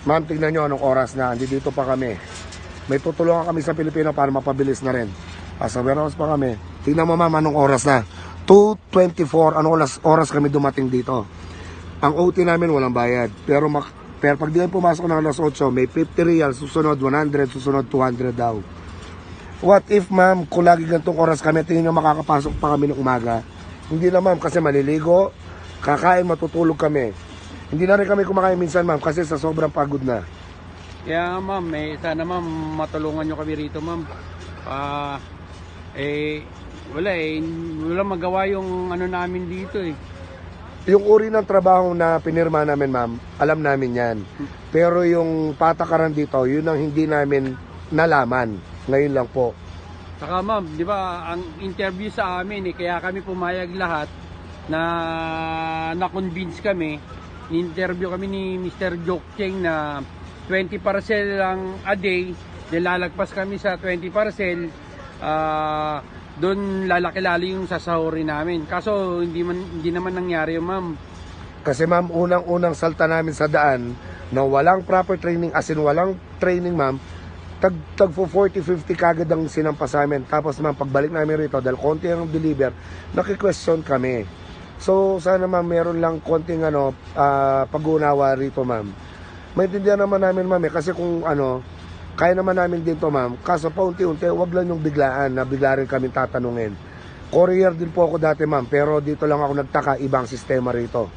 Ma'am, tingnan nyo anong oras na. Hindi dito pa kami. May tutulungan kami sa Pilipino para mapabilis na rin. Ah, sa warehouse pa kami. Tingnan mo ma'am anong oras na. 2.24, anong oras, oras kami dumating dito. Ang OT namin walang bayad. Pero, mak- pero pag di kami pumasok ng alas 8, may 50 real, susunod 100, susunod 200 daw. What if ma'am, kung lagi ganitong oras kami, tingin nyo makakapasok pa kami ng umaga? Hindi na ma'am, kasi maliligo, kakain, matutulog kami. Hindi na rin kami kumakain minsan ma'am, kasi sa sobrang pagod na. Kaya ma'am, eh, sana ma'am matulungan nyo kami rito ma'am. Ah, eh, wala eh, wala magawa yung ano namin dito eh. Yung uri ng trabaho na pinirma namin ma'am, alam namin yan. Pero yung patakaran dito, yun ang hindi namin nalaman. Ngayon lang po. Saka ma'am, di ba, ang interview sa amin eh, kaya kami pumayag lahat na na-convince kami, interview kami ni Mr. Jok Cheng na 20 parcel lang a day, then lalagpas kami sa 20 parcel, ah doon lalaki-lali yung sasahurin namin. Kaso hindi man hindi naman nangyari yun, ma'am. Kasi ma'am, unang-unang salta namin sa daan na walang proper training, as in walang training ma'am, tag, tag for 40-50 kagad ang sinampa sa amin. Tapos ma'am, pagbalik namin rito, dahil konti ang deliver, naki-question kami. So, sana ma'am, meron lang konting ano, ah, pag-unawa rito ma'am. Maintindihan naman namin ma'am eh, kasi kung ano, kaya naman namin dito ma'am, kaso paunti-unti, wag lang yung biglaan na bigla rin kami tatanungin. Courier din po ako dati ma'am, pero dito lang ako nagtaka, ibang sistema rito.